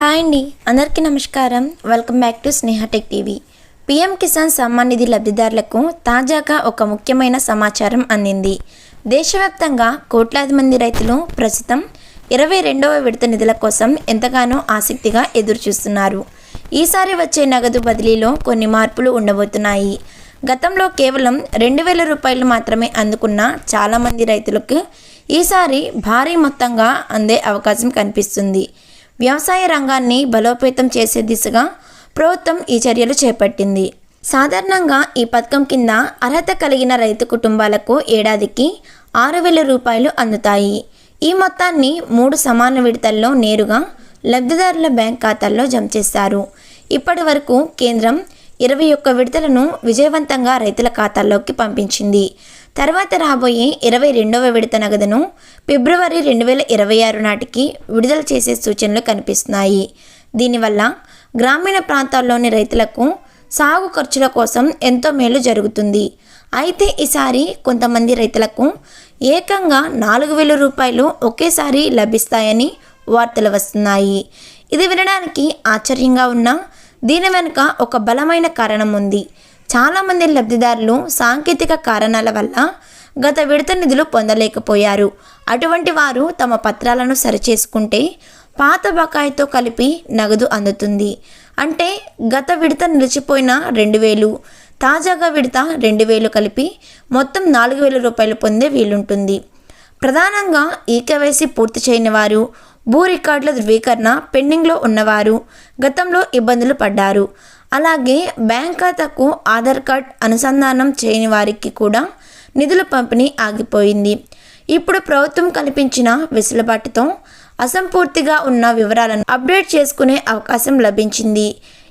Hi అండి. అందరికీ నమస్కారం. Welcome back to Sneha tech TV. PM Kisan Samman Nidhi లబ్ధిదారులకు తాజాగా ఒక ముఖ్యమైన సమాచారం అందింది. దేశవ్యాప్తంగా కోట్లాది మంది రైతులు ప్రస్తుతం ఇరవై రెండవ విడత నిధుల కోసం ఎంతగానో ఆసక్తిగా ఎదురుచూస్తున్నారు. ఈసారి వచ్చే నగదు బదిలీలో కొన్ని మార్పులు ఉండబోతున్నాయి. గతంలో కేవలం రెండు వేల రూపాయలు మాత్రమే అందుకున్న చాలామంది రైతులకు ఈసారి భారీ మొత్తంగా అందే అవకాశం కనిపిస్తుంది. వ్యవసాయ రంగాన్ని బలోపేతం చేసే దిశగా ప్రభుత్వం ఈ చర్యలు చేపట్టింది. సాధారణంగా ఈ పథకం కింద అర్హత కలిగిన రైతు కుటుంబాలకు ఏడాదికి ఆరు వేల రూపాయలు అందుతాయి. ఈ మొత్తాన్ని మూడు సమాన విడతల్లో నేరుగా లబ్ధిదారుల బ్యాంక్ ఖాతాల్లో జమ చేస్తారు. ఇప్పటి వరకు కేంద్రం ఇరవై ఒక్క విడతలను విజయవంతంగా రైతుల ఖాతాల్లోకి పంపించింది. తర్వాత రాబోయే ఇరవై రెండవ విడత నగదును ఫిబ్రవరి రెండు వేల ఇరవై ఆరు నాటికి విడుదల చేసే సూచనలు కనిపిస్తున్నాయి. దీనివల్ల గ్రామీణ ప్రాంతాల్లోని రైతులకు సాగు ఖర్చుల కోసం ఎంతో మేలు జరుగుతుంది. అయితే ఈసారి కొంతమంది రైతులకు ఏకంగా నాలుగు వేల రూపాయలు ఒకేసారి లభిస్తాయని వార్తలు వస్తున్నాయి. ఇది వినడానికి ఆశ్చర్యంగా ఉన్నా దీని వెనుక ఒక బలమైన కారణం ఉంది. చాలామంది లబ్ధిదారులు సాంకేతిక కారణాల వల్ల గత విడత నిధులు పొందలేకపోయారు. అటువంటి వారు తమ పత్రాలను సరిచేసుకుంటే పాత బకాయితో కలిపి నగదు అందుతుంది. అంటే గత విడత నిలిచిపోయిన రెండు వేలు తాజాగా విడత రెండు వేలు కలిపి మొత్తం నాలుగు వేల రూపాయలు పొందే వీలుంటుంది. ప్రధానంగా ఈ కేవైసీ పూర్తి చేయని వారు భూ రికార్డుల ధృవీకరణ పెండింగ్లో ఉన్నవారు గతంలో ఇబ్బందులు పడ్డారు. అలాగే బ్యాంక్ ఖాతాకు ఆధార్ కార్డ్ అనుసంధానం చేయని వారికి కూడా నిధుల పంపిణీ ఆగిపోయింది. ఇప్పుడు ప్రభుత్వం కల్పించిన వెసులుబాటుతో అసంపూర్తిగా ఉన్న వివరాలను అప్డేట్ చేసుకునే అవకాశం లభించింది.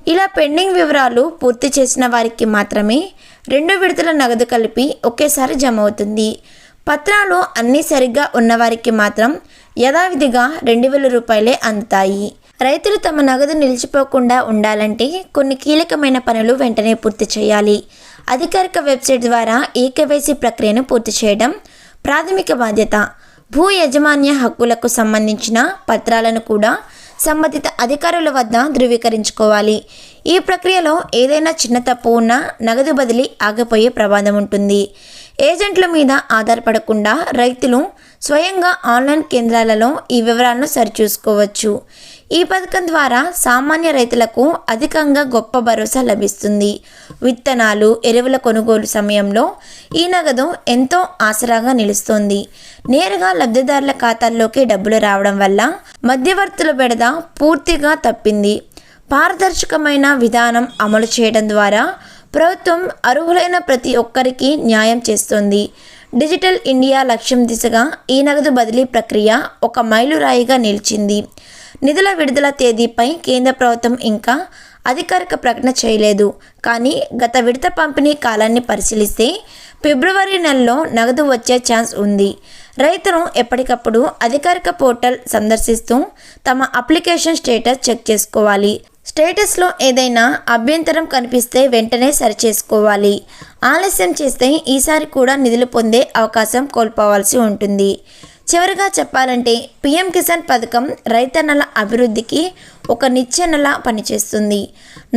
ఇలా పెండింగ్ వివరాలు పూర్తి చేసిన వారికి మాత్రమే రెండు విడతల నగదు కలిపి ఒకేసారి జమ అవుతుంది. పత్రాలు అన్నీ సరిగ్గా ఉన్నవారికి మాత్రం యథావిధిగా రెండు వేల రూపాయలే అందుతాయి. రైతులు తమ నగదు నిలిచిపోకుండా ఉండాలంటే కొన్ని కీలకమైన పనులు వెంటనే పూర్తి చేయాలి. అధికారిక వెబ్సైట్ ద్వారా ఈ కేవైసీ ప్రక్రియను పూర్తి చేయడం ప్రాథమిక బాధ్యత. భూ యజమాన్య హక్కులకు సంబంధించిన పత్రాలను కూడా సంబంధిత అధికారుల వద్ద ధృవీకరించుకోవాలి. ఈ ప్రక్రియలో ఏదైనా చిన్న తప్పు ఉన్నా నగదు బదిలీ ఆగిపోయే ప్రమాదం ఉంటుంది. ఏజెంట్ల మీద ఆధారపడకుండా రైతులు స్వయంగా ఆన్లైన్ కేంద్రాలలో ఈ వివరాలను సరిచూసుకోవచ్చు. ఈ పథకం ద్వారా సామాన్య రైతులకు అధికంగా గొప్ప భరోసా లభిస్తుంది. విత్తనాలు ఎరువుల కొనుగోలు సమయంలో ఈ నగదు ఎంతో ఆసరాగా నిలుస్తుంది. నేరుగా లబ్ధిదారుల ఖాతాల్లోకి డబ్బులు రావడం వల్ల మధ్యవర్తుల బెడద పూర్తిగా తప్పింది. పారదర్శకమైన విధానం అమలు చేయడం ద్వారా ప్రభుత్వం అర్హులైన ప్రతి ఒక్కరికి న్యాయం చేస్తుంది. డిజిటల్ ఇండియా లక్ష్యం దిశగా ఈ నగదు బదిలీ ప్రక్రియ ఒక మైలురాయిగా నిలిచింది. నిధుల విడుదల తేదీపై కేంద్ర ప్రభుత్వం ఇంకా అధికారిక ప్రకటన చేయలేదు. కానీ గత విడత పంపిణీ కాలాన్ని పరిశీలిస్తే ఫిబ్రవరి నెలలో నగదు వచ్చే ఛాన్స్ ఉంది. రైతులు ఎప్పటికప్పుడు అధికారిక పోర్టల్ సందర్శిస్తూ తమ అప్లికేషన్ స్టేటస్ చెక్ చేసుకోవాలి. స్టేటస్లో ఏదైనా అభ్యంతరం కనిపిస్తే వెంటనే సరిచేసుకోవాలి. ఆలస్యం చేస్తే ఈసారి కూడా నిధులు పొందే అవకాశం కోల్పోవాల్సి ఉంటుంది. చివరిగా చెప్పాలంటే పిఎం కిసాన్ పథకం రైతన్నల అభివృద్ధికి ఒక నిచ్చెనలా పనిచేస్తుంది.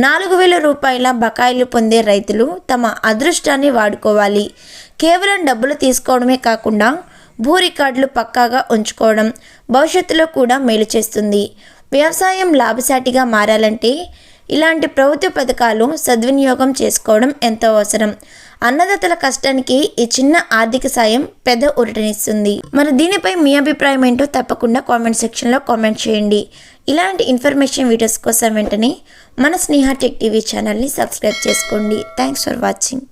నాలుగు వేల రూపాయల బకాయిలు పొందే రైతులు తమ అదృష్టాన్ని వాడుకోవాలి. కేవలం డబ్బులు తీసుకోవడమే కాకుండా భూ రికార్డులు పక్కాగా ఉంచుకోవడం భవిష్యత్తులో కూడా మేలు చేస్తుంది. వ్యవసాయం లాభసాటిగా మారాలంటే ఇలాంటి ప్రభుత్వ పథకాలు సద్వినియోగం చేసుకోవడం ఎంతో అవసరం. అన్నదాతల కష్టానికి ఈ చిన్న ఆర్థిక సాయం పెద్ద ఉరటనిస్తుంది మరి దీనిపై మీ అభిప్రాయం ఏంటో తప్పకుండా కామెంట్ సెక్షన్లో కామెంట్ చేయండి. ఇలాంటి ఇన్ఫర్మేషన్ వీడియోస్ కోసం వెంటనే మన స్నేహ టెక్ టీవీ ఛానల్ని సబ్స్క్రైబ్ చేసుకోండి. Thanks for watching.